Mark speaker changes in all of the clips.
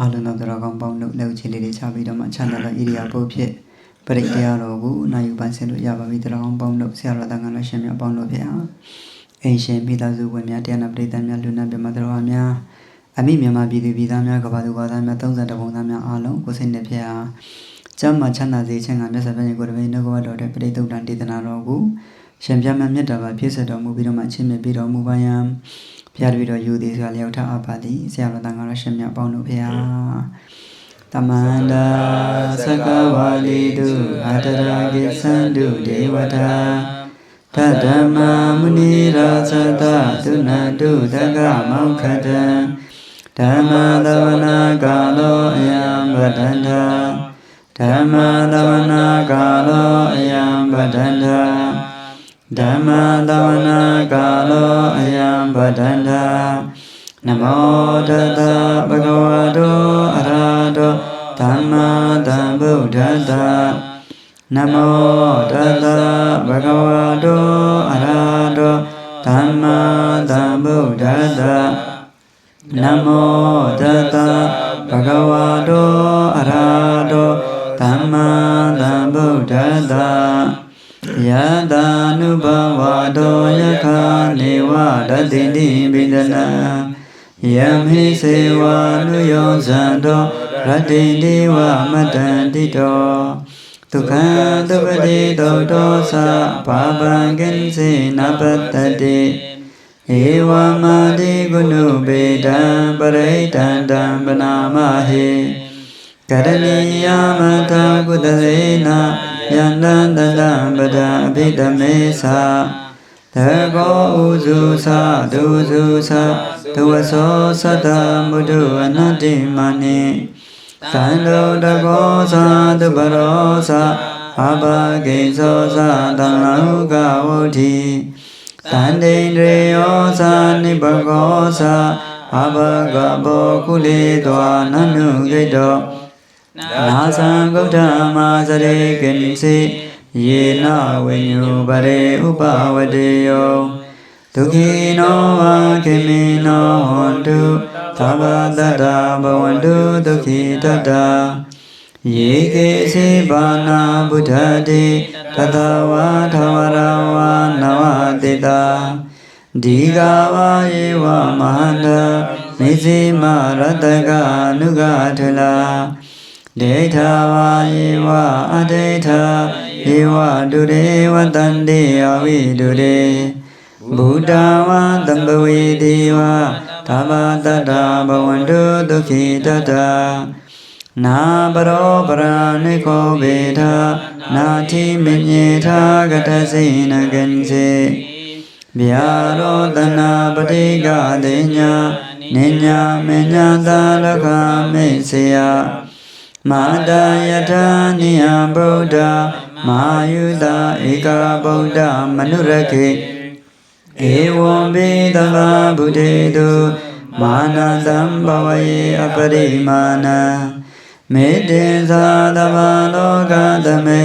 Speaker 1: အာလုံးသောတော်ကောင်းပေါင်းတို့လက်ချီလေးတွေချပြီးတော့မှချမ်းသာသောဣရိယာပုတ်ဖြစ်ပရိတရားတော်ကိုနိုင်ယူပန်းဆင်လို့ရပါပြီတော်ကောင်းပေါင်းတို့ဆရာတော်တန်ခါတော်ရှင်များပေါင်းတို့ဖြစ်အောင်အိမ်ရှင်မိသားစုဝင်များတရားနာပရိသတ်များလူနာပြမတော်ပါများအမိမြန်မာပြည်သူပြည်သားများကဘာသူကသားများ30ပုံသားများအားလုံးကိုစိတ်နဲ့ဖြစ်အောင်ကျမ်းမာချမ်းသာစေခြင်းကမြတ်စွာဘုရားကိုယ်တော်နှုတ်ကပတော်တဲ့ပရိသုတ်တန်ဒေသနာတော်ကိုရှင်ပြမမြတ်တာပါဖြစ်ဆက်တော်မူပြီးတော့မှအချင်းမြတ်ပြီးတော်မူပါယံ ဘုရားတပည့်တော်ယူသည်ဆိုတာလျောက်ထအပ်ပါသည်ဆရာတော်တန်ခါတော်ရှင်များပေါင်းတို့ဖျားတမန္တာသကဝါလီတုအတရာကိသန္တုဒေဝတာတတ္တမမုနိရာသတသုဏတုသကမောက္ခတံဓမ္မသဝနာကာလောအယံဗဒန္တာဓမ္မသဝနာကာလောအယံဗဒန္တာဓမ္မသဝနာကာလောအယံဗဒန္တာ နမောတတဗုဒ္ဓဝါတောအရဟတောသမ္မာသမ္ဗုဒ္ဓတ္တနမောတတဗုဒ္ဓဝါတောအရဟတောသမ္မာသမ္ဗုဒ္ဓတ္တနမောတတဗုဒ္ဓဝါတောအရဟတောသမ္မာသမ္ဗုဒ္ဓတ္တယတာနုဘဝတောယခာနေဝရတိတိပိဒနာ ယမိစေဝနုယောဇံတောရတ္တိတိဝမတ္တန္တိတောဒုက္ခံသုပတိတောတောသဘာဗံကိဉ္စေနပတ္တတိဧဝမတိကုဏုပေတံပရိတံတံပနာမဟိကရဏီယမတကုတသေနာယန္တံတတံပဒံအဘိဓမေသတကောဥစုသဒုစုသ ဒဝသောသတ္တမုဒုအနတ္တိမနိသန္တုတကောသတုပရောသအဘဂိသောသတံလောကဝုဋ္ဌိသန္တိန္ဒရေယောသနိဘဂောသအဘဂဘောကုလေတောနနုဂိတောနာသံဂௌတမသရေကိဉ္စေယေနဝိညုပရေဥပဝတေယော ဒုက္ခိနောဝခေမိနောဟောတုသဗ္ဗတတ္တဘဝန္တုဒုက္ခိတတ္တယေကေစေဘာနာဗုဒ္ဓတိတတဝါထဝရဝါနဝတိတာဒီဃဝါယေဝမဟာန္တမေဇိမရတကနုဂထလာဒိဋ္ဌာဝါယေဝအဒိဋ္ဌာယေဝတုရေဝတန္တိအဝိတုရေ ဘုဒ္ဓဝါတံဘဝေတိဝသဗ္ဗတတ္တဘဝန္တုဒုက္ခိတတ္တနာပရောပရဏိခောဘေထနာတိမညေထာကတစိနကံစေဗျာရောတနာပတိကတိညာနိညာမညာတာလခမေစေယမာတယထာနိယဗုဒ္ဓမာယုတာဧကဗုဒ္ဓမနုရခေ ဧဝံပိတဗာဗုဒေတုမာနသံဘဝယေအပရိမာဏမေတ္တေသာတဗာလောကသမေ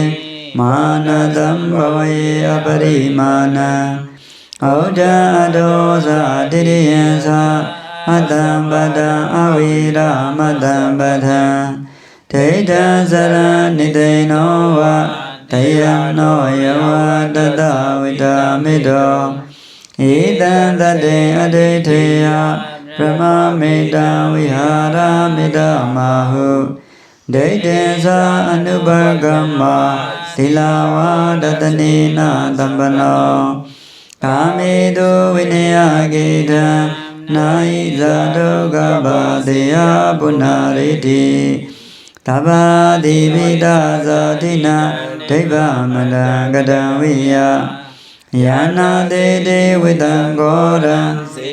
Speaker 1: မာနသံဘဝယေအပရိမာဏဩဒတောသာတိရိယံသာအတ္တံပတံအဝိရမတ္တံပထံဒိဋ္ဌံဇရနိတိနောဝတယံနောယဝတတဝိတာမေတော ဧတံတတေအဋိထေယဗြဟ္မမေတံဝိဟာရမေတ္တမဟုဒိဋ္ဌေသာအနုပကမ္မာသီလဝါဒတနေနသမ္ပနောကာမေတုဝိနယဂေတံနာယိဇာတုကပတေယပုဏ္ဏရိတိတဗ္ဗတိမိတဇာတိနာဒိဗ္ဗမလံကတံဝိယ ယာနာတေတေဝိတံဂောရံ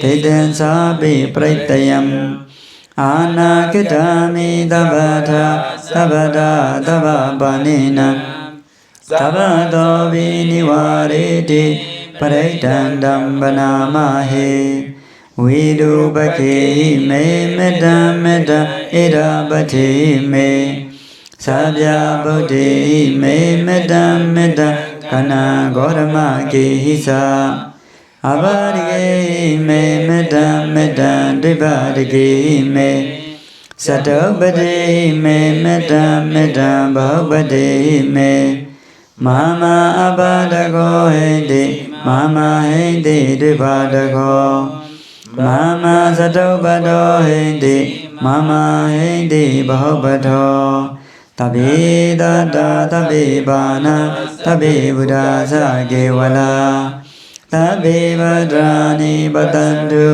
Speaker 1: ဒေတံသာပိပရိတယံအာနာကိတမိတဗ္ဗထာသဗ္ဗတာသဗ္ဗပါဏိနံသဗ္ဗတောဘိနိဝရေတိပရိတံဓမ္ပနာမဟေဝိတုပခေမေမေတ္တမေတ္တဣဒပတိမေသာဗျာဗုဒ္ဓေမေမေတ္တမေတ္တ ကဏဂောရမကေဟိသာအဘာရိကေမေမေတ္တမေတ္တဒိဗ္ဗရကေမေသတုပတိမေမေတ္တမေတ္တဘောပတိမေမာမအပတကောဟိတိမာမဟိတိဒိဘာတကောမာမသတုပတောဟိတိမာမဟိတိဘောပတော တပိတတတပိပါဏတပိဗုဒ္ဓသကေဝလာတပိဗဒရာနိပတန္တု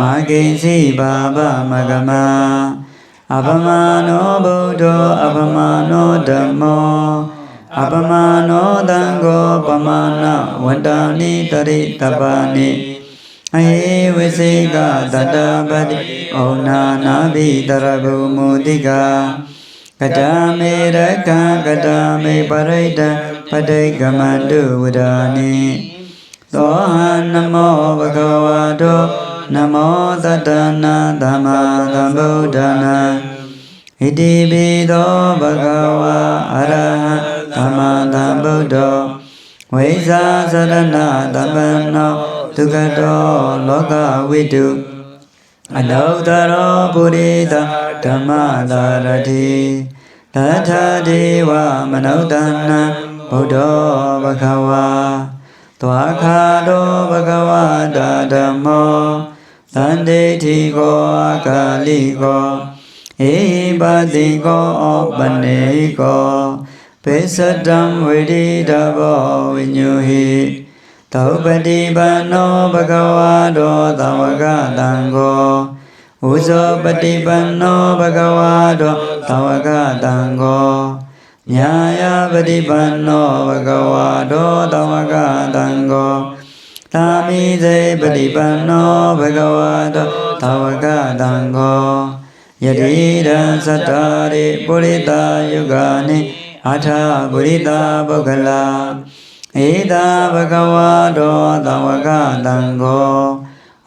Speaker 1: မာကိစီဘာဗမဂမအပမနောဗုဒ္ဓောအပမနောဓမ္မောအပမနောသံဃောပမာဏဝတ္တနိတရိတပနိအဟေဝိစေကတတပတိဩနာနာဘိတရဂုမုတိကာ ကတမေရကံကတမေပရိဒံပဋိကမန္တုဝဒာနိသောဟံနမောဘဂဝါတောနမောတတနာသမ္မာသမ္ဗုဒ္ဓနာဣတိပိသောဘဂဝါအရဟံသမ္မာသမ္ဗုဒ္ဓောဝိဇာသရဏသမ္ပန္နောဒုက္ခတောလောကဝိတု အနုတ္တရောပုရိသဓမ္မသာရတိတထာဒေဝမနုဿနံဗုဒ္ဓောဘဂဝါသွာခာတောဘဂဝတာဓမ္မောသန္တိတိကောအကာလိကောဧပါတိကောဩပနေကောပိစတံဝိရိတဘောဝိညုဟိ သောပတိပန္နောဘဂဝါတောသဝကတံကောဥဇောပတိပန္နောဘဂဝါတောသဝကတံကောညာယပတိပန္နောဘဂဝါတောသဝကတံကောသာမိစေပတိပန္နောဘဂဝါတောသဝကတံကောယတိရံသတ္တာရိပုရိတာယုဂာနိအာထပုရိတာပုဂ္ဂလာ ဧတာဘဂဝါတောသဝကတံကော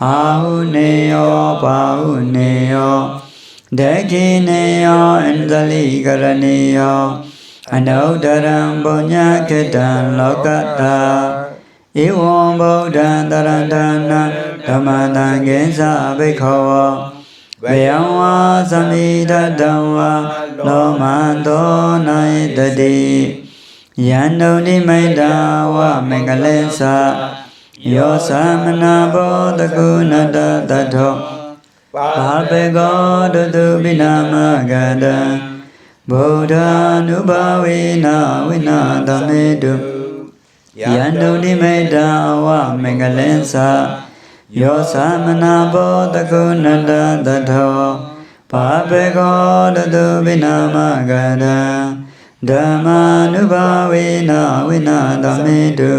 Speaker 1: အာဟုနေယောပါဟုနေယောဒခိနေယောအန္တလိကရဏီယောအနုတ္တရံပုညခေတံလောကတာဧဝံဗုဒ္ဓံတရဏဏဓမ္မတံကိသဘိခောဝေယံဝါသမိတတံဝါလောမန္တောနိုင်တတိ ယန္တုန်ိမိတ္တဝမင်္ဂလေသယောသမနာဘောတကုဏတတထောပါပေကောတုတုပိနာမဂတံဗုဒ္ဓ ानु ဘာဝေနဝိနာသမေတုယန္တုန်ိမိတ္တဝမင်္ဂလေသယောသမနာဘောတကုဏတတထောပါပေကောတုတုပိနာမဂတံ ဓမ္မာနုဘာဝေနဝိနာသမေတု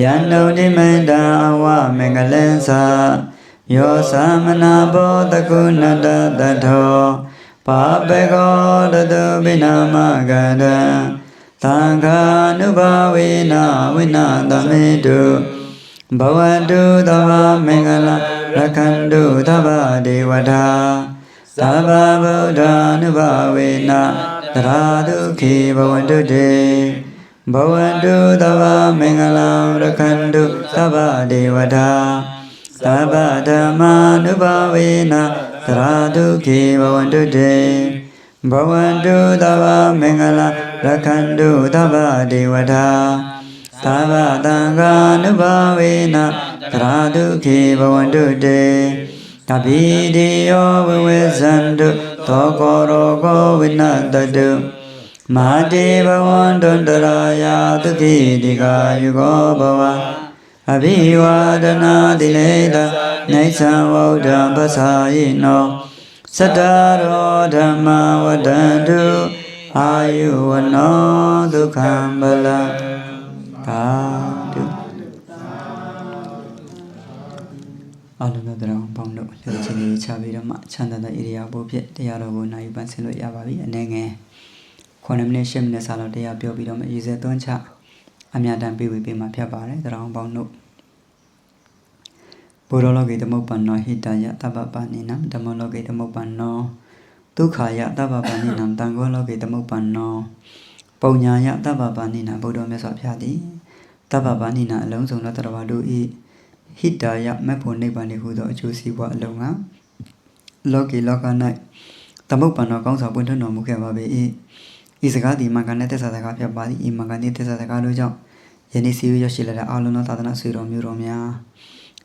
Speaker 1: ယန္တုတိမန္တအဝမင်္ဂလံသာယောသမနာဘောတကုဏတတထောပါပေကောတတုပိနာမဂရံသံဃာနုဘာဝေနဝိနာသမေတုဘဝတုသဗ္ဗမင်္ဂလရခန္တုသဗ္ဗဒေဝတာသဗ္ဗဗုဒ္ဓ ानु ဘာဝေန တရာဒုခေဘဝန္တုတေဘဝတုသဗ္ဗမင်္ဂလံရခန္တုသဗ္ဗဒေဝတာသဗ္ဗဓမ္မာနုဘာဝေနသရာဒုခေဘဝန္တုတေဘဝတုသဗ္ဗမင်္ဂလရခန္တုသဗ္ဗဒေဝတာသဗ္ဗတံဃာနုဘာဝေနသရာဒုခေဘဝန္တုတေတပိတိယောဝဝေဇန္တု သောကောရောကောဝိနတတုမာတေဘဝန္တန္တရာယတုခိတိကာယုကောဘဝအဘိဝါဒနာတိလေတနေသံဝုဒ္ဓံပသယိနောသတ္တရောဓမ္မဝတ္တန္တုအာယုဝနောဒုက္ခံဘလသာတုအလုံးစုံတော်ပေါ င်းတို့လှည့်ချင်းလေးချပြီးတော့မှချမ်းသာတဲ့ဣရိယာပုဖြစ်တရားတော်ကိုနိုင်ပန်းဆင်လို့ရပါပြီအနေငယ်9မိနစ်10မိနစ်စာလောက်တရားပြောပြီးတော့မှရေစဲသွန်းချအမြတ်တမ်းပေးဝေပေးမှာဖြစ်ပါတယ်တရားပေါင်းတို့ဘုရောလောကေသမုပ္ပန္နောဟိတယတပ္ပပနိနံဓမ္မလောကေသမုပ္ပန္နောဒုက္ခယတပ္ပပနိနံတံဃောလောကေသမုပ္ပန္နောပုံညာယတပ္ပပနိနံဘုဒ္ဓမြတ်စွာဘုရားသည်တပ္ပပနိနံအလုံးစုံသောတရားတို့ဤ ဟိတယမက်ဖို့နိဗ္ဗာန်ဟုသောအကျိုးစီးပွားအလုံးကလောကီလောက၌သမုတ်ပန်တော်ကောင်းစွာပွင့်ထွန်းတော်မူခဲ့ပါပေ၏ဤစကားသည်မင်္ဂန်တဲ့သစ္စာစကားဖြစ်ပါသည်ဤမင်္ဂန်တဲ့သစ္စာစကားတို့ကြောင့်ယနေ့စီဝရရှိလာတဲ့အာလုံးသောသာသနာဆွေတော်မျိုးတော်များ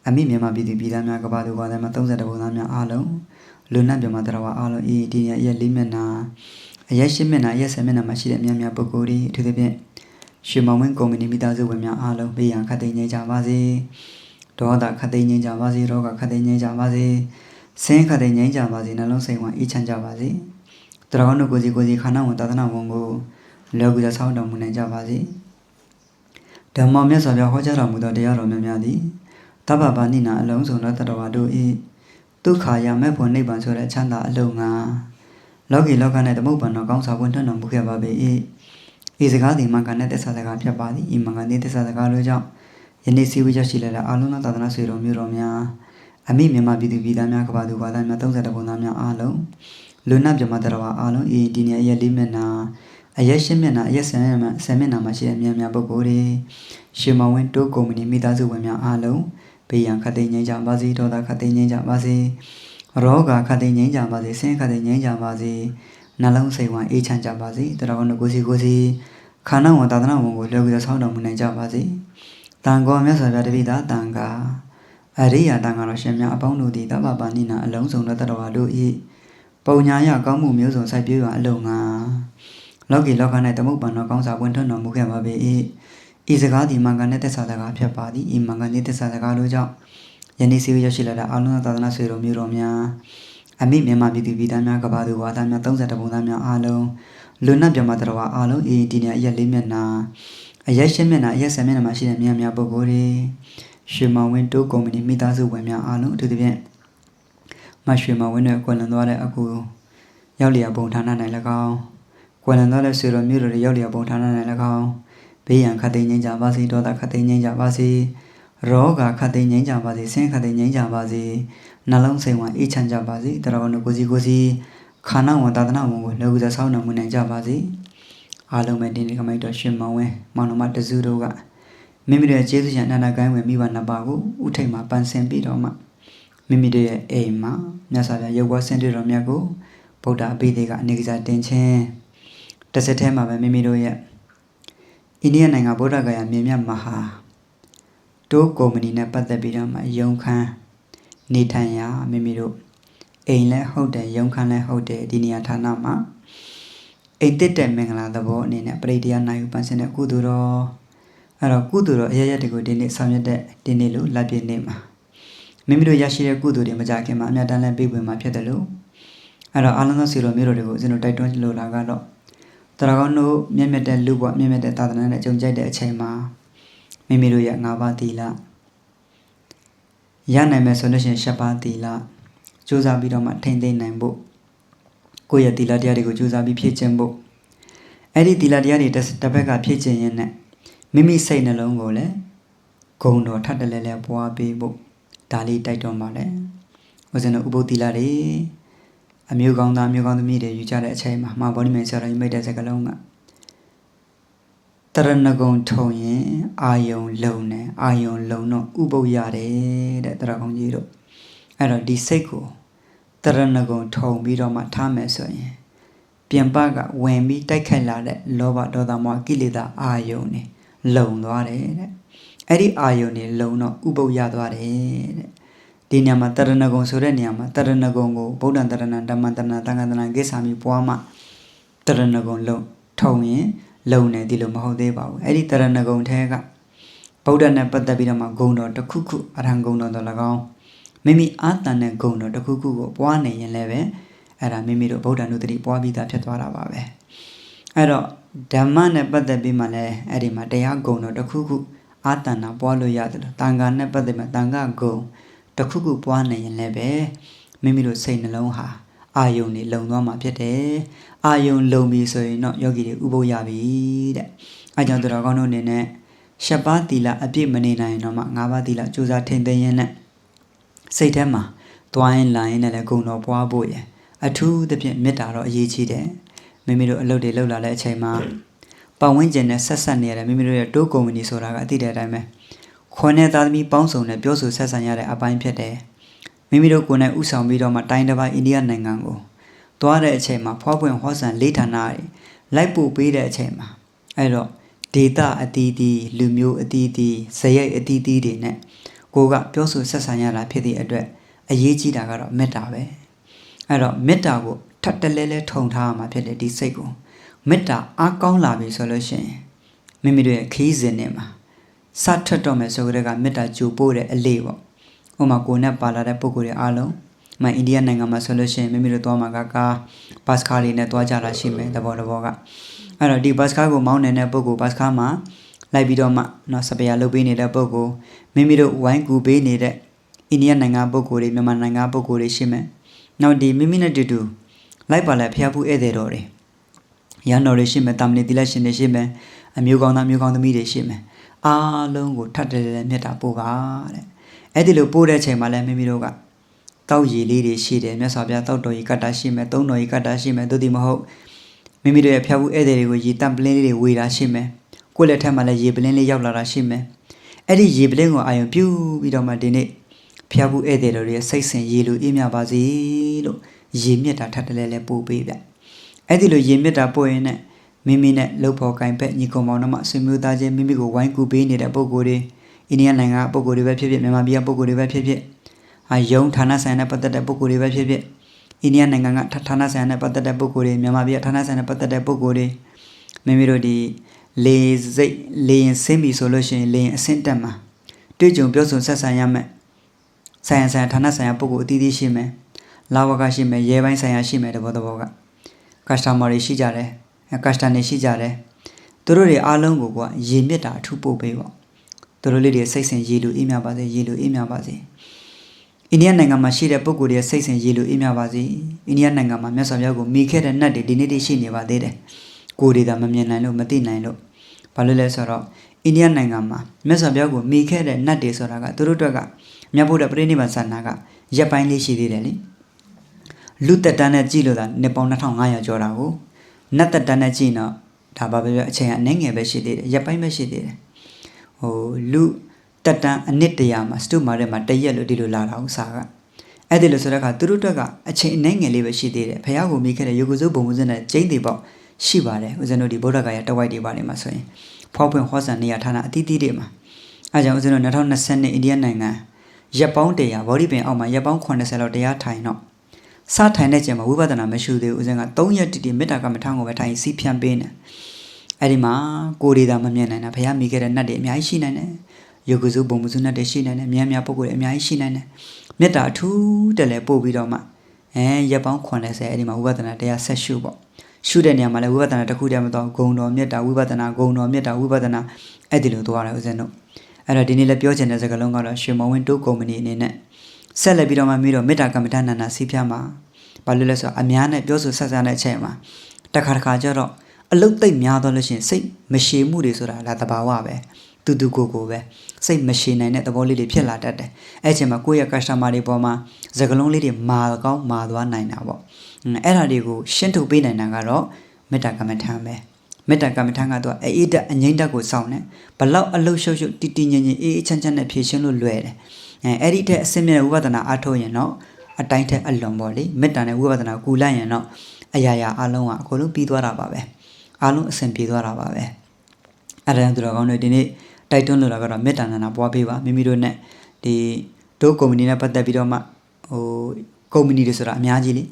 Speaker 1: အမိမြန်မာပြည်သူပြည်သားများကဘာသူကလည်းမ32ဘုံသားများအားလုံးလူနတ်မြမတော်ဝါအားလုံးဤဒီနေ့ရက်လေးမျက်နှာအရက်ရှင်းမျက်နှာအရက်ဆယ်မျက်နှာမှာရှိတဲ့များများပုဂ္ဂိုလ်တွေအထူးသဖြင့်ရွှေမောင်ဝင်းကုမ္ပဏီမိသားစုဝင်များအားလုံးဘေးရန်ခတ်သိမ်းကြပါစေ ဒေါသခတ်သိမ်းကြပါစေရောဂခတ်သိမ်းကြပါစေဆင်းခတ်သိမ်းကြပါစေနှလုံးစိတ်ဝမ်းအေးချမ်းကြပါစေတရားတော်ကိုစီကိုစီခန္ဓာဝန်သာသနာဝန်ကိုလောကီဆောင်းတော်မူနိုင်ကြပါစေဓမ္မမြတ်စွာဘုရားဟောကြားတော်မူသောတရားတော်များများသည်တပ္ပပါဏိနာအလုံးစုံသောတတ္တဝါတို့၏ဒုက္ခရမဲ့ဖို့နိဗ္ဗာန်ဆိုတဲ့ချမ်းသာအလုံးငါလောကီလောက၌သမုပ္ပန်တော်ကောင်းစွာဝန်ထွန်းတော်မူခဲ့ပါပေ၏ဤစကားသည်မင်္ဂန်တဲ့သစ္စာစကားဖြစ်ပါသည်ဤမင်္ဂန်တဲ့သစ္စာစကားတို့ကြောင့် ယနေ့စီဝိရရှိလာတဲ့အာလုံးသောသာသနာဆွေတော်မျိုးတော်များအမိမြန်မာပြည်သူပြည်သားများကဘာသူဘာသာများ30ဘုံသားများအားလုံးလူနာပြမတော်ဝါအားလုံးဤဒီနေ့အရက်လေးမျက်နှာအရက်ရှင်းမျက်နှာအရက်ဆယ်မျက်နှာဆယ်မျက်နှာမှာရှိတဲ့မြန်များပုဂ္ဂိုလ်တွေရှင်မောင်ဝင်းတိုးကုမ္ပဏီမိသားစုဝင်များအားလုံးဘေးရန်ခတ်သိမ်းငြိမ်းကြပါစေဒေါသခတ်သိမ်းငြိမ်းကြပါစေရောဂါခတ်သိမ်းငြိမ်းကြပါစေဆင်းခတ်သိမ်းငြိမ်းကြပါစေနှလုံးစိတ်ဝမ်းအေးချမ်းကြပါစေတရားတော်ကိုစီကိုစီခန္ဓာဝန်သာသနာဝန်ကိုလျော်ပြီးဆောင်းတော်မူနိုင်ကြပါစေ တန်ခေါ်မြတ်စွာဘုရားတပိသာတန်ခါအရိယာတန်ခါတော်ရှင်များအပေါင်းတို့သည်တပ္ပပါဏိနာအလုံးစုံသောတတော်တို့၏ပုံညာရကောင်းမှုမျိုးစုံစိုက်ပျိုးရအလုံးငါလောကီလောက၌သမုပ္ပန်တော်ကောင်းစာပွင့်ထွန်းတော်မူခဲ့ပါပေ၏ဤစကားသည်မင်္ဂန်တဲ့သစ္စာစကားဖြစ်ပါသည်ဤမင်္ဂန်တဲ့သစ္စာစကားတို့ကြောင့်ယနေ့စီရရှိလာတဲ့အာလုံးသာသနာဆွေတော်မျိုးတော်များအမိမြန်မာပြည်သူပြည်သားများကဘာသူဝါသားများ30ဘုံသားများအားလုံးလူနတ်မြမတော်ဝါအားလုံးဤဒီနေ့အရက်လေးမျက်နှာ အရက်ရှင်းမျက်နှာအရက်ဆယ်မျက်နှာမှာရှိတဲ့များများပုဂ္ဂိုလ်တွေရွှေမောင်ဝင်းတိုးကုမ္ပဏီမိသားစုဝင်များအားလုံးအထူးသဖြင့်မရွှေမောင်ဝင်းနဲ့ကွယ်လွန်သွားတဲ့အကူရောက်လျာဘုံဌာန၌၎င်းကွယ်လွန်သွားတဲ့ဆွေတော်မျိုးတွေရောက်လျာဘုံဌာန၌၎င်းဘေးရန်ခတ်သိမ်းငြိမ်းကြပါစေဒေါသခတ်သိမ်းငြိမ်းကြပါစေရောဂါခတ်သိမ်းငြိမ်းကြပါစေဆင်းခတ်သိမ်းငြိမ်းကြပါစေနှလုံးစိတ်ဝမ်းအေးချမ်းကြပါစေတရားတော်ကိုစီကိုစီခန္ဓာဝန်သာသနာဝန်ကိုလောကီဆောင်းတော်မူနိုင်ကြပါစေ အားလုံးပဲဒီနေ့ကမိုက်တော်ရှင်မောင်ဝင်းမောင်နှမတစုတို့ကမိမိတို့ရဲ့ကျေးဇူးရှင်အနန္တကိုင်းဝင်မိဘနှစ်ပါးကိုဥထိတ်မှာပန်းဆင်ပြီးတော့မှမိမိတို့ရဲ့အိမ်မှာမြတ်စွာဘုရားရုပ်ဝါဆင်းတွေတော်မြတ်ကိုဗုဒ္ဓအဘိဓိကအနိကစားတင်ခြင်းတစ်စက်ထဲမှာပဲမိမိတို့ရဲ့အိန္ဒိယနိုင်ငံဗုဒ္ဓဂယာမြေမြတ်မဟာတိုးကုမ္ပဏီနဲ့ပတ်သက်ပြီးတော့မှယုံခန်းနေထိုင်ရာမိမိတို့အိမ်လည်းဟုတ်တယ်ယုံခန်းလည်းဟုတ်တယ်ဒီနေရာဌာနမှာ အိမ်တစ်တဲ့မင်္ဂလာသဘောအနေနဲ့ပရိတရားနိုင်ယူပန်းစင်တဲ့ကုသိုလ်တော်အဲ့တော့ကုသိုလ်တော်အရရက်တွေကိုဒီနေ့ဆောင်ရွက်တဲ့ဒီနေ့လို့လက်ပြနေမှာမိမိတို့ရရှိတဲ့ကုသိုလ်တွေမကြခင်မှာအမြတ်တမ်းလည်းပြည့်ပွင့်မှာဖြစ်တယ်လို့အဲ့တော့အာနန္ဒစီတော်မျိုးတော်တွေကိုကျွန်တော်တိုက်တွန်းလိုလာကတော့တရားကောင်းတို့မြင့်မြတ်တဲ့လူ့ဘဝမြင့်မြတ်တဲ့သာသနာနဲ့ကြုံကြိုက်တဲ့အချိန်မှာမိမိတို့ရဲ့၅ပါးသီလရနိုင်မယ်ဆိုလို့ရှိရင်၈ပါးသီလစူးစမ်းပြီးတော့မှထိမ့်သိမ့်နိုင်ဖို့ ကိုယ့်ရဲ့သီလတရားတွေကိုစူးစမ်းပြီးဖြည့်ခြင်းဖို့အဲ့ဒီသီလတရားတွေတစ်ဘက်ကဖြည့်ခြင်းရင်းနဲ့မိမိစိတ်နှလုံးကိုလည်းဂုံတော်ထပ်တလဲလဲပွားပေးဖို့ဒါလေးတိုက်တွန်းပါတယ်ဦးဇင်းတို့ဥပုသ္တိလတွေအမျိုးကောင်းသားမျိုးကောင်းသမီးတွေယူကြတဲ့အချိန်မှာမှာဗောဓိမင်းဆရာတော်ကြီးမိတ်တဲ့စကားလုံးကတရဏဂုံထုံရင်အာယုံလုံနဲ့အာယုံလုံတော့ဥပုပ်ရတယ်တဲ့တရကုံကြီးတို့အဲ့တော့ဒီစိတ်ကို တရဏဂုံထုံပြီးတော့မှထားမယ်ဆိုရင်ပြင်ပကဝင်ပြီးတိုက်ခိုက်လာတဲ့လောဘဒေါသမောဟကိလေသာအာယုံနေလုံသွားတယ်တဲ့အဲ့ဒီအာယုံနေလုံတော့ဥပုပ်ရသွားတယ်တဲ့ဒီနေရာမှာတရဏဂုံဆိုတဲ့နေရာမှာတရဏဂုံကိုဗုဒ္ဓံတရဏံဓမ္မံတရဏံသံဃာတရဏံကိစ္ဆာမိပွားမှတရဏဂုံလုံထုံရင်လုံနေဒီလိုမဟုတ်သေးပါဘူးအဲ့ဒီတရဏဂုံထဲကဗုဒ္ဓနဲ့ပတ်သက်ပြီးတော့မှဂုံတော်တစ်ခုခုအရဟံဂုံတော်တော်၎င်း မိမိအာတန်တဲ့ဂုံတော်တစ်ခုခုကိုပွားနေရင်လည်းပဲအဲ့ဒါမိမိတို့ဗုဒ္ဓနုတ္တိပွားပြီးသားဖြစ်သွားတာပါပဲအဲ့တော့ဓမ္မနဲ့ပတ်သက်ပြီးမှလည်းအဲ့ဒီမှာတရားဂုံတော်တစ်ခုခုအာတန်တာပွားလို့ရတယ်လို့တန်ခါနဲ့ပတ်သက်မှတန်ခါဂုံတစ်ခုခုပွားနေရင်လည်းပဲမိမိတို့စိတ်နှလုံးဟာအာယုန်နေလုံသွားမှာဖြစ်တယ်အာယုန်လုံပြီဆိုရင်တော့ယောဂီတွေဥပုပ်ရပြီတဲ့အဲကြောင့်သူတော်ကောင်းတို့အနေနဲ့ရှက်ပါးတီလာအပြည့်မနေနိုင်တော့မှငါးပါးတီလာစူးစမ်းထိန်သိမ်းရင်းနဲ့ စိတ်ထဲမှာတွိုင်းလိုင်းနဲ့လည်းဂုံတော်ပွားဖို့ရအထူးသဖြင့်မေတ္တာတော့အရေးကြီးတယ်မိမိတို့အလုပ်တွေလုပ်လာတဲ့အချိန်မှာပတ်ဝန်းကျင်နဲ့ဆက်ဆက်နေရတယ်မိမိတို့ရဲ့တိုးကုမ္ပဏီဆိုတာကအတိတဲ့အတိုင်းပဲခွန်နဲ့သားသမီးပေါင်းစုံနဲ့ပြောဆိုဆက်ဆံရတဲ့အပိုင်းဖြစ်တယ်မိမိတို့ကိုယ်နဲ့ဥဆောင်ပြီးတော့မှတိုင်းတစ်ပိုင်းအိန္ဒိယနိုင်ငံကိုသွားတဲ့အချိန်မှာဖွားပွင့်ဟောဆန်လေးဌာနတွေလိုက်ပို့ပေးတဲ့အချိန်မှာအဲ့တော့ဒေတာအတီးတီးလူမျိုးအတီးတီးဇယိတ်အတီးတီးတွေနဲ့ ကိုကပြောဆိုဆက်ဆံရတာဖြစ်တဲ့အတွက်အရေးကြီးတာကတော့မေတ္တာပဲအဲ့တော့မေတ္တာကိုထပ်တလဲလဲထုံထားရမှာဖြစ်တယ်ဒီစိတ်ကိုမေတ္တာအားကောင်းလာပြီဆိုလို့ရှိရင်မိမိတို့ရဲ့ခီးစဉ်တွေမှာစထွက်တော့မယ်ဆိုကြတဲ့ကမေတ္တာကြိုပို့တဲ့အလေးပေါ့ဥပမာကိုနဲ့ပါလာတဲ့ပုံကိုယ်တွေအားလုံးမအိန္ဒိယနိုင်ငံမှာဆိုလို့ရှိရင်မိမိတို့သွားမှာကကားဘတ်စကားလေးနဲ့သွားကြတာရှိမယ်တဘောတဘောကအဲ့တော့ဒီဘတ်စကားကိုမောင်းနေတဲ့ပုံကိုဘတ်စကားမှာ လိုက်ပြီးတော့မှနော်စပယ်ယာလုပ်ပေးနေတဲ့ပုံကိုမိမိတို့ဝိုင်းကူပေးနေတဲ့အိန္ဒိယနိုင်ငံပုံကိုတွေမြန်မာနိုင်ငံပုံကိုတွေရှိမယ်နောက်ဒီမိမိနဲ့တူတူလိုက်ပါလဲဖျားဖူးဧည့်သည်တော်တွေရန်တော်တွေရှိမယ်တာမဏေတိလက်ရှင်တွေရှိမယ်အမျိုးကောင်းသားမျိုးကောင်းသမီးတွေရှိမယ်အားလုံးကိုထပ်တယ်တယ်မြတ်တာပို့ပါတဲ့အဲ့ဒီလိုပို့တဲ့ချိန်မှာလဲမိမိတို့ကတောက်ရည်လေးတွေရှိတယ်မြတ်စွာဘုရားတောက်တော်ကြီးကတ်တာရှိမယ်သုံးတော်ကြီးကတ်တာရှိမယ်သို့ဒီမဟုတ်မိမိတို့ရဲ့ဖျားဖူးဧည့်သည်တွေကိုရေတံပလင်းလေးတွေဝေတာရှိမယ် ကိုယ့်လက်ထက်မှာလည်းရေပလင်းလေးရောက်လာတာရှိမယ်အဲ့ဒီရေပလင်းကိုအာရုံပြုပြီးတော့မှဒီနေ့ဖျားဖူးဧည့်သည်တို့ရဲ့စိတ်ဆင်ရေလိုအေးမြပါစေလို့ရေမြစ်တာထပ်တလဲလဲပို့ပေးဗျအဲ့ဒီလိုရေမြစ်တာပို့ရင်နဲ့မိမိနဲ့လှုပ်ဖော်ကင်ပက်ညီကောင်မောင်နှမဆွေမျိုးသားချင်းမိမိကိုဝိုင်းကူပေးနေတဲ့ပုံကိုယ်တွေအိန္ဒိယနိုင်ငံကပုံကိုယ်တွေပဲဖြစ်ဖြစ်မြန်မာပြည်ကပုံကိုယ်တွေပဲဖြစ်ဖြစ်အာယုံဌာနဆိုင်နဲ့ပတ်သက်တဲ့ပုံကိုယ်တွေပဲဖြစ်ဖြစ်အိန္ဒိယနိုင်ငံကဌာနဆိုင်နဲ့ပတ်သက်တဲ့ပုံကိုယ်တွေမြန်မာပြည်ကဌာနဆိုင်နဲ့ပတ်သက်တဲ့ပုံကိုယ်တွေမိမိတို့ဒီ လေစိတ်လေရင်ဆင်းပြီဆိုလို့ရှိရင်လေရင်အဆင့်တက်မှာတွေ့ကြုံပြောဆိုဆက်ဆံရမယ်ဆိုင်ရဆိုင်ဌာနဆိုင်ရာပုံကိုယ်အသီးသီးရှိမယ်လာဝကရှိမယ်ရဲပိုင်းဆိုင်ရာရှိမယ်တဘောတဘောက customer တွေရှိကြတယ် customer တွေရှိကြတယ်သူတို့တွေအားလုံးကိုကရေမြစ်တာအထူးပို့ပေးပေါ့သူတို့လေးတွေစိတ်ဆင်ရေလိုအေးမြပါစေရေလိုအေးမြပါစေအိန္ဒိယနိုင်ငံမှာရှိတဲ့ပုဂ္ဂိုလ်တွေစိတ်ဆင်ရေလိုအေးမြပါစေအိန္ဒိယနိုင်ငံမှာမြတ်စွာဘုရားကိုမိခဲ့တဲ့နတ်တွေဒီနေ့တည်းရှိနေပါသေးတယ်ကိုယ်တွေသာမမြင်နိုင်လို့မသိနိုင်လို့ ဘာလို့လဲဆိုတော့အိန္ဒိယနိုင်ငံမှာမြတ်စွာဘုရားကိုမိခဲ့တဲ့နတ်တွေဆိုတာကသူတို့အတွက်ကမြတ်ဗုဒ္ဓပရိနိဗ္ဗာန်ဆန္ဒကရက်ပိုင်းလေးရှိသေးတယ်လေလူတက်တန်းနဲ့ကြည့်လို့သာနှစ်ပေါင်း2500ကျော်တာကိုနတ်တက်တန်းနဲ့ကြည့်တော့ဒါပါပဲအချိန်ကအနည်းငယ်ပဲရှိသေးတယ်ရက်ပိုင်းပဲရှိသေးတယ်ဟိုလူတက်တန်းအနှစ်တရာမှာစတုမာထဲမှာတရက်လို့ဒီလိုလာတာဥစားကအဲ့ဒီလိုဆိုတဲ့အခါသူတို့အတွက်ကအချိန်အနည်းငယ်လေးပဲရှိသေးတယ်ဖះကိုမိခဲ့တဲ့ယောဂစုဘုံမှုစနဲ့ကျင်းသေးပေါ့ ရှိပါတယ်ဦးဇင်းတို့ဒီဗုဒ္ဓဂါယတဝိုက်တွေပါနေမှာဆိုရင်ဖောက်ဖွင့်ဟောဆန်နေရဌာနအသီးသီးတွေမှာအဲကြောင့်ဦးဇင်းတို့2020နှစ်အိန္ဒိယနိုင်ငံရက်ပေါင်း100ဘောဓိပင်အောက်မှာရက်ပေါင်း80လောက်တရားထိုင်တော့စထိုင်တဲ့ချိန်မှာဝိပဿနာမရှိသေးဘူးဦးဇင်းက3ရက်တိတိမေတ္တာကမ္မထံကိုပဲထိုင်စီးဖြန့်ပေးနေအဲ့ဒီမှာကိုယ်တွေသာမမြင်နိုင်တာဘုရားမိခဲ့တဲ့နတ်တွေအများကြီးရှိနိုင်တယ်ယောဂစုဘုံမှုစုနတ်တွေရှိနိုင်တယ်မြန်မြန်ပုဂ္ဂိုလ်တွေအများကြီးရှိနိုင်တယ်မေတ္တာအထူးတက်လဲပို့ပြီးတော့မှအဲရက်ပေါင်း80အဲ့ဒီမှာဝိပဿနာတရားဆက်ရှုပေါ့ ရှုတဲ့နေရာမှာလည်းဝိပဿနာတစ်ခုတည်းမတော့ဂုံတော်မေတ္တာဝိပဿနာဂုံတော်မေတ္တာဝိပဿနာအဲ့ဒီလိုသွားတယ်ဦးဇင်းတို့အဲ့တော့ဒီနေ့လည်းပြောချင်တဲ့စကားလုံးကတော့ရွှေမဝင်းတိုးကုမ္ပဏီအနေနဲ့ဆက်လက်ပြီးတော့မှပြီးတော့မေတ္တာကမ္မဋ္ဌာန်းနာနာစီးပြမှာဘာလို့လဲဆိုတော့အများနဲ့ပြောဆိုဆက်ဆံတဲ့အချိန်မှာတခါတခါကျတော့အလုတ်သိပ်များတော့လို့ရှိရင်စိတ်မရှည်မှုတွေဆိုတာလာတဘာဝပဲတူတူကိုကိုပဲစိတ်မရှည်နိုင်တဲ့သဘောလေးတွေဖြစ်လာတတ်တယ်အဲ့အချိန်မှာကိုယ့်ရဲ့ customer တွေပေါ်မှာစကလုံးလေးတွေမာကောင်းမာသွားနိုင်တာပေါ့ အဲ့ဒါတွေကိုရှင်းထုတ်ပေးနိုင်တာကတော့မေတ္တာကမ္မထံပဲမေတ္တာကမ္မထံကတော့အေးတက်အငိမ့်တက်ကိုစောင့်တယ်ဘလောက်အလုတ်ရှုပ်ရှုပ်တီတီငင်ငင်အေးအေးချမ်းချမ်းနဲ့ဖြည့်ရှင်းလို့လွယ်တယ်အဲအဲ့ဒီတဲ့အစင်းမြဲဝိပဿနာအားထုတ်ရင်တော့အတိုင်းထက်အလွန်ပေါ့လေမေတ္တာနဲ့ဝိပဿနာကူလိုက်ရင်တော့အရာရာအလုံးကအကုန်လုံးပြီးသွားတာပါပဲအားလုံးအဆင်ပြေသွားတာပါပဲအဲ့ဒါကြောင့်သူတော်ကောင်းတွေဒီနေ့တိုက်တွန်းလိုတာကတော့မေတ္တာနာနာပွားပေးပါမိမိတို့နဲ့ဒီတို့ကုမ္ပဏီနဲ့ပတ်သက်ပြီးတော့မှဟိုကုမ္ပဏီတွေဆိုတာအများကြီးလေအ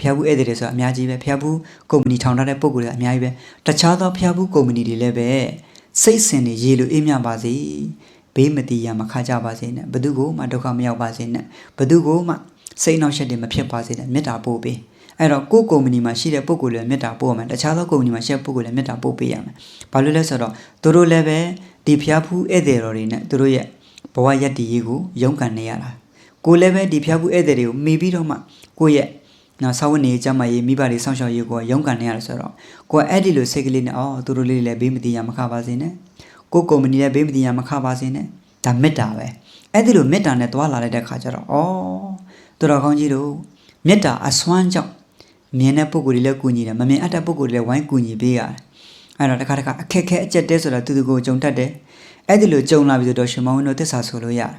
Speaker 1: ဖျားဘူးဧည့်သည်တွေဆိုတာအများကြီးပဲဖျားဘူးကုမ္ပဏီထောင်ထားတဲ့ပုံကိုယ်တွေအများကြီးပဲတခြားသောဖျားဘူးကုမ္ပဏီတွေလည်းပဲစိတ်ဆင်နေရေလိုအေးမြပါစေဘေးမတီးရမခါကြပါစေနဲ့ဘသူကိုမှဒုက္ခမရောက်ပါစေနဲ့ဘသူကိုမှစိတ်နှောက်ရှက်တွေမဖြစ်ပါစေနဲ့မေတ္တာပို့ပေးအဲ့တော့ကိုယ်ကုမ္ပဏီမှာရှိတဲ့ပုံကိုယ်တွေမေတ္တာပို့ရမယ်တခြားသောကုမ္ပဏီမှာရှိတဲ့ပုံကိုယ်တွေမေတ္တာပို့ပေးရမယ်ဘာလို့လဲဆိုတော့သူတို့လည်းပဲဒီဖျားဖူးဧည့်သည်တော်တွေနဲ့သူတို့ရဲ့ဘဝရည်တည်ရေးကိုရုန်းကန်နေရတာကိုလည်းပဲဒီဖျားဖူးဧည့်သည်တွေကိုမိပြီးတော့မှကိုယ့်ရဲ့ နော်ဆောင်းနေကြမှာရေးမိဘတွေစောင့်ရှောက်ရေးကိုရုန်းကန်နေရတယ်ဆိုတော့ကိုကအဲ့ဒီလိုစိတ်ကလေးနဲ့အော်သူတို့လေးလည်းဘေးမတည်ရမခပါစေနဲ့ကိုကုမ္ပဏီလည်းဘေးမတည်ရမခပါစေနဲ့ဒါမေတ္တာပဲအဲ့ဒီလိုမေတ္တာနဲ့သွားလာလိုက်တဲ့ခါကျတော့ဩသူတော်ကောင်းကြီးတို့မေတ္တာအစွမ်းကြောင့်မြင်တဲ့ပုဂ္ဂိုလ်တွေလည်းကူညီတယ်မမြင်အပ်တဲ့ပုဂ္ဂိုလ်တွေလည်းဝိုင်းကူညီပေးရတယ်အဲ့တော့တခါတခါအခက်ခဲအကျက်တဲဆိုတာသူသူကိုကြုံတတ်တယ်အဲ့ဒီလိုကြုံလာပြီဆိုတော့ရှင်မောင်ဝင်းတို့သစ္စာဆိုလို့ရတယ်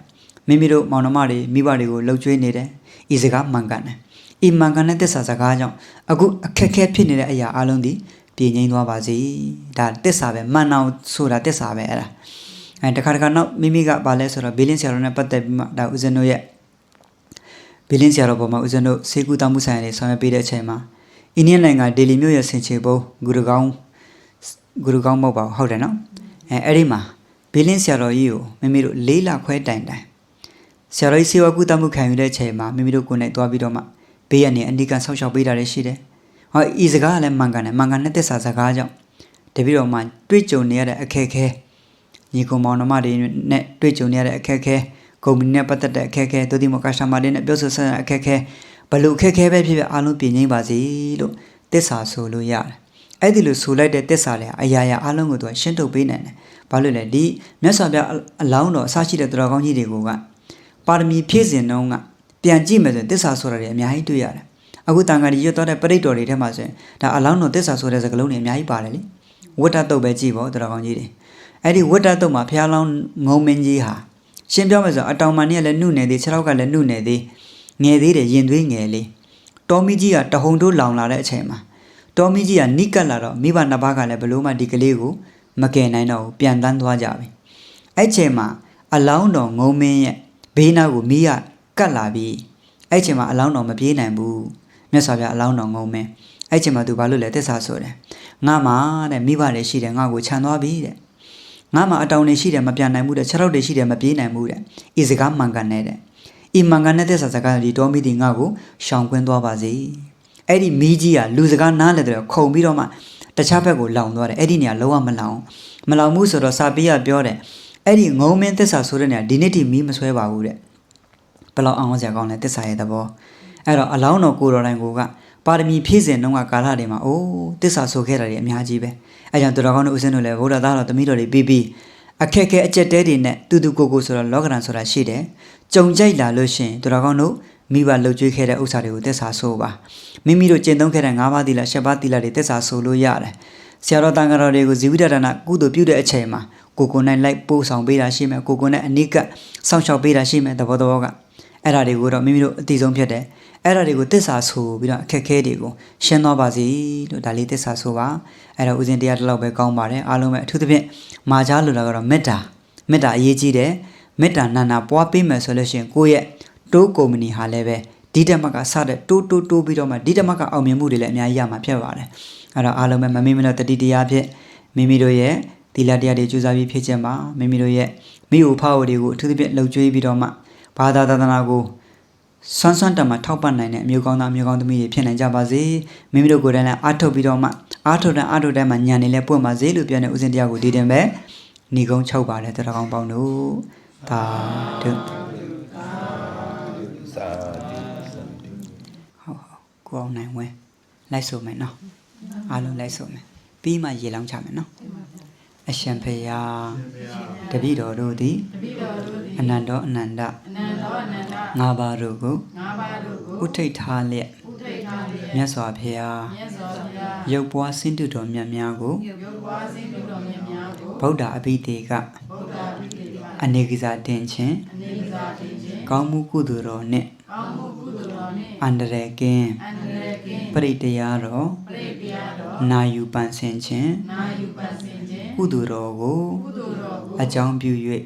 Speaker 1: မိမိတို့မောင်နှမတွေမိဘတွေကိုလှုပ်ကြွေးနေတယ်ဤစကားမှန်ကန်တယ် ဤမှန်ကန်တဲ့သစ္စာစကားကြောင့်အခုအခက်အခဲဖြစ်နေတဲ့အရာအလုံးဒီပြည့်ငြိမ်းသွားပါစေဒါသစ္စာပဲမှန်အောင်ဆိုတာသစ္စာပဲအဲ့ဒါအဲတခါတခါနောက်မိမိကဘာလဲဆိုတော့ဘီလင်းဆရာတော်နဲ့ပတ်သက်ပြီးမှဒါဦးဇင်းတို့ရဲ့ဘီလင်းဆရာတော်ပေါ်မှာဦးဇင်းတို့စေကူတမှုဆိုင်ရာတွေဆောင်ရွက်ပေးတဲ့အချိန်မှာအိန္ဒိယနိုင်ငံဒေလီမြို့ရဲ့ဆင်ချေဘုံဂူရကောင်းဂူရကောင်းမဟုတ်ပါဘူးဟုတ်တယ်နော်အဲအဲ့ဒီမှာဘီလင်းဆရာတော်ကြီးကိုမိမိတို့လေးလခွဲတိုင်တိုင်ဆရာတော်ကြီးစေဝကုတမှုခံယူတဲ့အချိန်မှာမိမိတို့ကိုယ်နဲ့တွားပြီးတော့မှ ဘေးကနေအနိကဆောက်ရှောက်ပေးတာတွေရှိတယ်ဟောဤစကားကလည်းမှန်ကန်တယ်မှန်ကန်တဲ့သစ္စာစကားကြောင့်တပည့်တော်မှတွေ့ကြုံနေရတဲ့အခက်အခဲညီကောင်မောင်နှမတွေနဲ့တွေ့ကြုံနေရတဲ့အခက်အခဲကုမ္ပဏီနဲ့ပတ်သက်တဲ့အခက်အခဲဒုတိယမကစတမာတွေနဲ့ပြောဆိုဆက်တဲ့အခက်အခဲဘလို့အခက်အခဲပဲဖြစ်ဖြစ်အားလုံးပြည့်ငြိမ်းပါစေလို့သစ္စာဆိုလို့ရတယ်အဲ့ဒီလိုဆိုလိုက်တဲ့သစ္စာလေအရာရာအားလုံးကိုသူကရှင်းထုတ်ပေးနိုင်တယ်ဘာလို့လဲဒီမြတ်စွာဘုရားအလောင်းတော်အစရှိတဲ့သူတော်ကောင်းကြီးတွေကပါရမီဖြည့်စင်တော့က ပြန်ကြည့်မယ်ဆိုရင်သစ္စာဆိုတာတွေအများကြီးတွေ့ရတယ်အခုတန်ခါရီရွတ်တော့တဲ့ပရိတ်တော်တွေထဲမှာဆိုရင်ဒါအလောင်းတော်သစ္စာဆိုတဲ့စကားလုံးတွေအများကြီးပါတယ်လေဝတ္တတုတ်ပဲကြည့်ပေါ့သူတော်ကောင်းကြီးတွေအဲ့ဒီဝတ္တတုတ်မှာဘုရားလောင်းငုံမင်းကြီးဟာရှင်းပြောမယ်ဆိုအတောင်မှန်ကြီးကလည်းနှုတ်နေသေးခြေထောက်ကလည်းနှုတ်နေသေးငယ်သေးတယ်ရင်သွေးငယ်လေးတော်မီကြီးကတဟုန်တို့လောင်လာတဲ့အချိန်မှာတော်မီကြီးကနိကတ်လာတော့မိဘနှစ်ပါးကလည်းဘလို့မှဒီကလေးကိုမကယ်နိုင်တော့ဘူးပြန်တန်းသွားကြပြီအဲ့ချိန်မှာအလောင်းတော်ငုံမင်းရဲ့ဘေးနားကိုမိက ကတ်လာပြီးအဲ့ချိန်မှာအလောင်းတော်မပြေးနိုင်ဘူးမြတ်စွာဘုရားအလောင်းတော်ငုံမင်းအဲ့ချိန်မှာသူဘာလို့လဲသစ္စာဆိုတယ်ငါမှတဲ့မိဘတွေရှိတယ်ငါ့ကိုခြံသွားပြီတဲ့ငါမှအတောင်တွေရှိတယ်မပြန်နိုင်ဘူးတဲ့ခြေထောက်တွေရှိတယ်မပြေးနိုင်ဘူးတဲ့ဤစကားမှန်ကန်တဲ့ဤမှန်ကန်တဲ့သစ္စာစကားဒီတော်မိဒီငါ့ကိုရှောင်ကွင်းသွားပါစေအဲ့ဒီမီးကြီးကလူစကားနားလဲတဲ့ခုံပြီးတော့မှတခြားဘက်ကိုလောင်သွားတယ်အဲ့ဒီနေရာလုံးဝမလောင်မလောင်ဘူးဆိုတော့စာပေးရပြောတယ်အဲ့ဒီငုံမင်းသစ္စာဆိုတဲ့နေရာဒီနေ့ထိမီးမဆွဲပါဘူးတဲ့ ဘယ်လောက်အောင်စရာကောင်းလဲသစ္စာရဲ့သဘောအဲ့တော့အလောင်းတော်ကိုတော်တိုင်ကိုကပါရမီဖြည့်စင်တော့ကကာလတွေမှာအိုးသစ္စာဆိုခဲ့တာတွေအများကြီးပဲအဲကြောင့်သူတော်ကောင်းတို့ဦးဇင်းတို့လည်းဗုဒ္ဓသားတော်သမီးတော်တွေပြီးပြီးအခက်ခဲအကျက်တဲတွေနဲ့တူတူကိုကိုဆိုတော့လောကရန်ဆိုတာရှိတယ်ကြုံကြိုက်လာလို့ရှင်သူတော်ကောင်းတို့မိဘလှုပ်ကြွေးခဲ့တဲ့ဥစ္စာတွေကိုသစ္စာဆိုပါမိမိတို့ကျင့်သုံးခဲ့တဲ့၅ပါးသီလ၈ပါးသီလတွေသစ္စာဆိုလို့ရတယ်ဆရာတော်တန်ခါတော်တွေကိုဇီဝိတဒနာကုသိုလ်ပြုတဲ့အချိန်မှာကိုကိုနိုင်လိုက်ပို့ဆောင်ပေးတာရှိမယ်ကိုကိုနဲ့အနိကစောင့်ရှောက်ပေးတာရှိမယ်သဘောတော်က အဲ့ဒါတွေကိုတော့မိမိတို့အတိဆုံးဖြစ်တယ်အဲ့ဒါတွေကိုတစ္ဆာဆိုပြီးတော့အခက်ခဲတွေကိုရှင်းသွားပါစေလို့ဒါလေးတစ္ဆာဆိုပါအဲ့တော့ဦးဇင်းတရားတစ်လောက်ပဲကောင်းပါတယ်အားလုံးပဲအထူးသဖြင့်မာချားလို့လာကတော့မေတ္တာမေတ္တာအရေးကြီးတယ်မေတ္တာနာနာပွားပေးမယ်ဆိုလို့ရှိရင်ကိုယ့်ရဲ့တိုးကုမ္ပဏီဟာလည်းပဲဒီတက်မကစတဲ့တိုးတိုးတိုးပြီးတော့မှဒီတက်မကအောင်မြင်မှုတွေလည်းအများကြီးရမှာဖြစ်ပါတယ်အဲ့တော့အားလုံးပဲမမေ့မလို့တတိတရားဖြင့်မိမိတို့ရဲ့သီလတရားတွေကြိုးစားပြီးဖြစ်ခြင်းပါမိမိတို့ရဲ့မိဟုဖအတွေကိုအထူးသဖြင့်လှုပ်ကြွေးပြီးတော့မှ ဘာသာသာသနာကိုဆွမ်းဆွမ်းတမထောက်ပံ့နိုင်တဲ့အမျိုးကောင်းသားအမျိုးကောင်းသမီးတွေဖြစ်နိုင်ကြပါစေမိမိတို့ကိုယ်တိုင်လည်းအားထုတ်ပြီးတော့မှအားထုတ်တဲ့အားထုတ်တဲ့မှာညံနေလဲပွင့်ပါစေလို့ပြောတဲ့ဥစဉ်တရားကိုဒီတင်ပဲညီကုန်းချုပ်ပါတယ်တရားကောင်းပေါင်းတို့သာဓု
Speaker 2: စာတိစံတိ
Speaker 1: ဟုတ်ဟုတ်ကိုအောင်နိုင်ဝင်လိုက်ဆိုမယ်နော်အားလုံးလိုက်ဆိုမယ်ပြီးမှရေလောင်းချမယ်နော်အရှင်ဖေယာတပည့်တော်တို့သည်အနန္တောအနန္တ ငါးပါးတို့ကိုဥထိတ်ထားလျက်မြတ်စွာဘုရားရုပ်ပွားစင်တုတော်မြတ်များကိုဗုဒ္ဓအဘိဓေကအနေကစားတင်ခြင်းကောင်းမှုကုသိုလ်တော်နှင့်အန္တရာယ်ကင်းပရိတရားတော်နာယူပန်ဆင်ခြင်းကုသိုလ်တော်ကိုအကြောင်းပြု၍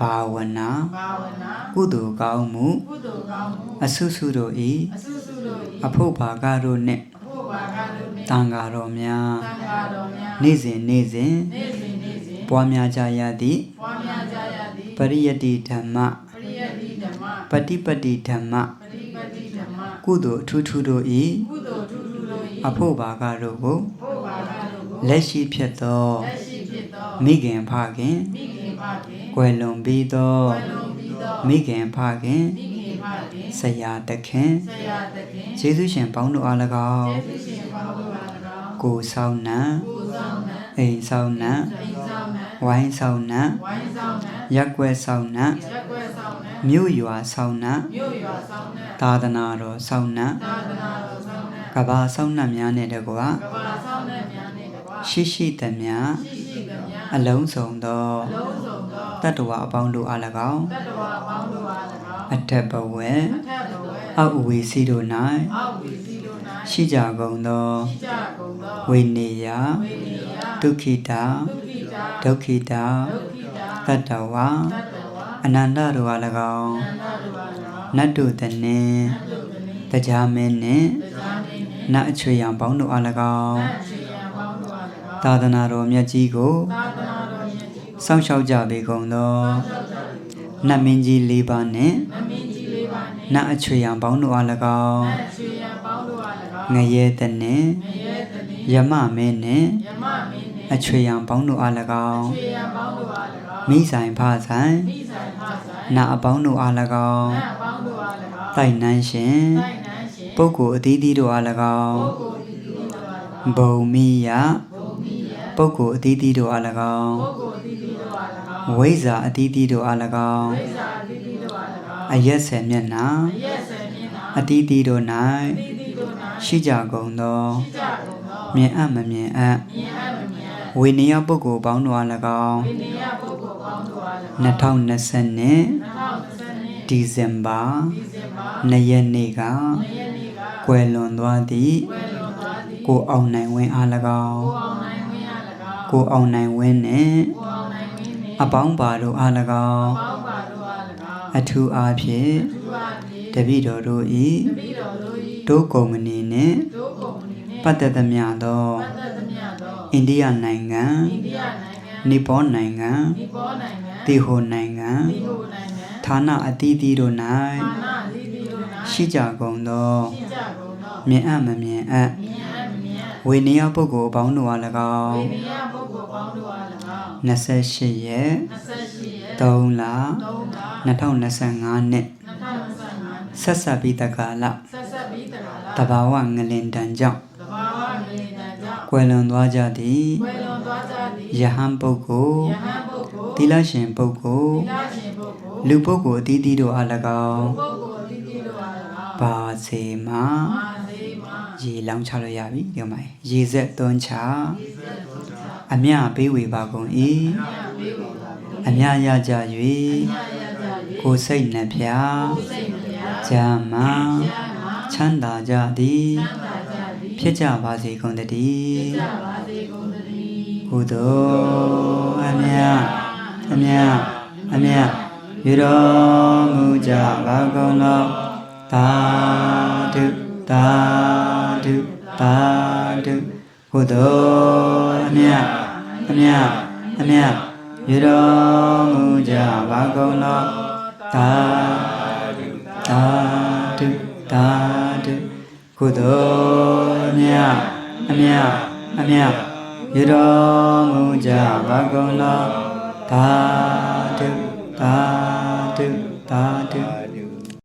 Speaker 1: ဘာဝနာကုသိုလ်ကောင်းမှုအဆုစုတို့၏အဖို့ဘာကတို့နှင့်တန်ဃာတော်များနေ့စဉ်နေ့စဉ်ပွားများကြရသည့်ပရိယတ္တိဓမ္မပฏิပတ္တိဓမ္မကုသိုလ်အထူးထူးတို့၏အဖို့ဘာကတို့ကိုလက်ရှိဖြစ်သောမိခင်ဖခင် ကွယ်လွန်ပြီးသောမိခင်ဖခင်ဆရာသခင်
Speaker 3: ဆရာသခင်
Speaker 1: ကျေးဇူးရှင်ပေါင်းတို့အား၎င်း
Speaker 3: ကျေးဇူးရှင်ပေါင်းတို့အား၎င်း
Speaker 1: ကိုဆောင်နံ
Speaker 3: ကိုဆောင်နံ
Speaker 1: အိမ်ဆောင်နံ
Speaker 3: အိမ်ဆောင်နံ
Speaker 1: ဝိုင်းဆောင်နံ
Speaker 3: ဝိုင်းဆောင်နံ
Speaker 1: ရက်ကွက်ဆောင်နံ
Speaker 3: ရက်ွယ်ဆောင်နံ
Speaker 1: မြို့ရွာဆောင်နံ
Speaker 3: မြို့ရွာဆောင်နံ
Speaker 1: သာသနာတော်ဆောင်နံ
Speaker 3: သာသနာတော်ဆောင်နံ
Speaker 1: ကဘာဆောင်နံများနဲ့တကွာ
Speaker 3: ကဘာဆောင်နံများနှင့်တကွာ
Speaker 1: ရှိရှိသမျှ
Speaker 3: ရှိရှိကမြ
Speaker 1: အလုံးစုံသော
Speaker 3: လုံးစုံသော
Speaker 1: တတ္တဝအပေါင်းတို့အား၎င်း
Speaker 3: တတ္တဝါပေါင်းတို့အား၎င်း
Speaker 1: အထက်ဘဝ
Speaker 3: အထက်ဘဝ
Speaker 1: အောက်အဝေစီတို့၌
Speaker 3: အောက်ဝီစီတို့၌
Speaker 1: ရှိကြကုန်သော
Speaker 3: ရှိကြကုန်သော
Speaker 1: ဝိနေယ
Speaker 3: ဝိနည်းယ
Speaker 1: ဒုက္ခိတာ
Speaker 3: ဒုက္ခိတာ
Speaker 1: ဒုက္ခိတာ
Speaker 3: ဒုက္ခိတာ
Speaker 1: တတ္တဝါ
Speaker 3: တတ္တဝါ
Speaker 1: အနန္တတို့အား၎င်း
Speaker 3: အန္တတို့အား၎င်း
Speaker 1: နတ်တို့တနှင့်
Speaker 3: နတ်တို့ကလေး
Speaker 1: တရားမင်းနှင့်
Speaker 3: တရားနေနှင့်
Speaker 1: နတ်အချွေရန်ပေါင်းတို့အား၎င်း
Speaker 3: နတ်ချေယံပေါင်းတို့အား၎င်း
Speaker 1: သာသနာတော်မြတ်ကြီးကို
Speaker 3: သာသနာတော်မြတ်ကြီးကို
Speaker 1: စောင့်ရှောက်ကြပေကုန်သောနတ်မင်းကြီး၄ပါးနှင့်
Speaker 3: နမင်းကြီးလေးပါနှင့်
Speaker 1: နတ်အချွေရန်ပေါင်းတို့အား၎င်း
Speaker 3: နတ်ချေယံပေါင်းတို့အား၎င်း
Speaker 1: ငရဲတနှင့်
Speaker 3: ငရဲတနည်း
Speaker 1: ယမမင်းနှင့်
Speaker 3: ယမမင်းနှင့်
Speaker 1: အချွေရန်ပေါင်းတို့အား၎င်း
Speaker 3: ချေယံပေါင်းတို့အား၎င်း
Speaker 1: မိဆိုင်ဖဆိုင်
Speaker 3: မိဆိုင်ဖဆိုင်
Speaker 1: နတ်အပေါင်းတို့အား၎င်း
Speaker 3: နတ်ပေါင်းတို့အား၎င်း
Speaker 1: တိုက်နှန်းရှင်
Speaker 3: တိုက်နှန်းရှင်
Speaker 1: ပုဂ္ဂိုလ်အသီးသီးတို့အား၎င်း
Speaker 3: ပုဂ္ဂိုလ်ဒီဒီတို့အား၎င်း
Speaker 1: ဘုံမိယ
Speaker 3: ဘုံမီယံ
Speaker 1: ပုဂ္ဂိုလ်အသီးသီး
Speaker 3: တို့အား၎င်း
Speaker 1: ဝိဇ္ဇာအသီးသီးတို့အား၎င်း
Speaker 3: ဝိဇ္ဇာဒီဒီတို့အား၎င်း
Speaker 1: အရက်ဆယ်မျက်နှာ
Speaker 3: အရက်ဆယ်မျက်နှာ
Speaker 1: အသီးသီးတို့
Speaker 3: ဒီ၌ဒီတို့၌ရှိ
Speaker 1: ရှိကြကုန်သော
Speaker 3: ကြကုန်သော
Speaker 1: မြင်အပ်မမြင်အပ်
Speaker 3: မြင်အပ်မမြင်အပ်
Speaker 1: ဝိနည်းပုဂ္ဂိုလ်ပေါင်းတို့အား၎င်း
Speaker 3: ဝိနည်းပုဂ္ဂိုလ်ပေါင်းတို့အား၎င်း
Speaker 1: 2020နှစ်
Speaker 3: 2020
Speaker 1: ဒီဇင်ဘာ
Speaker 3: ဒီဇင်ဘာ
Speaker 1: 2ရက်နေ့က
Speaker 3: 2ရက်နေ့က
Speaker 1: ကွယ်လွန်သွားသည့်
Speaker 3: ဝယ်လွန်သွားသည်
Speaker 1: ကိုအောင်နိုင်ဝင်းအား၎င်း
Speaker 3: ကိုအောင်နိုင်ဝင်းအား၎င်း
Speaker 1: ကိုအောင်နိုင်ဝင်းနှင့်
Speaker 3: ကို အောင်နိုင်ဝင်းနှင့်
Speaker 1: အပေါင်းပါတို့အား၎င်း
Speaker 3: ပေါင်းပါတို့အား၎င်း
Speaker 1: အထူးအားဖြင့်
Speaker 3: သူအားဖြင့်
Speaker 1: တပည့်တော်တို့၏
Speaker 3: တပည့်တော်တို့၏
Speaker 1: တို့ကုမ္ပဏီနှင့်
Speaker 3: တို့ကုမ္ပဏီနှင့်
Speaker 1: ပတ်သက်သမျှသော
Speaker 3: ပတ်သက်သမျှသော
Speaker 1: အိန္ဒိယနိုင်ငံ
Speaker 3: အိန္ဒိယနိုင်ငံ
Speaker 1: နီပေါနိုင်ငံ
Speaker 3: နီပေါနိုင်ငံ
Speaker 1: တီဟိုနိုင်ငံ
Speaker 3: တီဟိုနိုင်ငံ
Speaker 1: ဌာနအသီးသီးတို့
Speaker 3: ဌာ၌နလီလီတို့၌
Speaker 1: ရှိကြကုန်သော
Speaker 3: ရှိကြကုန်သော
Speaker 1: မြင်အပ်မမြင်အပ်
Speaker 3: မြင်အပ်မြင်အပ်
Speaker 1: ဝိနည်းပုဂ္ဂိုလ်အပေါင်းတို့အား၎
Speaker 3: ဝိ
Speaker 1: င်း
Speaker 3: နည်းပုဂ္ဂိုလ်ပေါင်းတို့အား၎င်း
Speaker 1: 28ရက်
Speaker 3: 28ရက်
Speaker 1: 3လ
Speaker 3: 3လ
Speaker 1: 2025နှစ်
Speaker 3: 2025
Speaker 1: ဆက်ဆက်ပြီးတက္ကလ
Speaker 3: ဆက်ဆက်ပြီးတကား
Speaker 1: တဘာဝငလင်တန်ကြောင့်
Speaker 3: တဘာဝမြေတံကြောင့်
Speaker 1: ကွယ်လွန်သွားကြသည်
Speaker 3: ဝေလွန်သွားကြသည်
Speaker 1: ယဟန်ပုဂ္ဂိုလ်
Speaker 3: ယဟန်ပုဂ္ဂိုလ်
Speaker 1: သီလရှင်ပုဂ္ဂိုလ်
Speaker 3: သီလရှင်ပုဂ္ဂိုလ်
Speaker 1: လူပုဂ္ဂိုလ်အသီးသီးတို့အား၎င်း
Speaker 3: ပုဂ္ဂိုလ်တိတိတို့အား၎င်း
Speaker 1: ပါစေမှာ
Speaker 3: မာစေမာ
Speaker 1: ရေလောင်းချလို့ရပြီဒီမှာရေဆက်သွန်းချအမြပေးဝေပါကုန်၏
Speaker 3: ဘေးဝေပါဘု
Speaker 1: အမြရကြ
Speaker 3: ရားရကြ၍၍
Speaker 1: ကိုယ်စိတ်နှဖျား
Speaker 3: စိတ်မပြာ
Speaker 1: ဇာမ
Speaker 3: မာ
Speaker 1: ချမ်းသာကြသည်
Speaker 3: သံသာကြသည်
Speaker 1: ဖြစ်ကြပါစေကုန်တည်း
Speaker 3: ကြပါစေကုန်သတည်း
Speaker 1: ကုသိုလ်အမြအမြအမြယူတော်မူကြပါကုန်သောသာဓု သာဓုသာဓုကုသိုလ်အမြအမြအမြယူတော်မူကြပါကုန်သောသာဓုသာဓုသာဓုကုသိုလ်အမြအမြအမြယူတော်မူကြပါကုန်သောသာဓုသာဓုသာဓု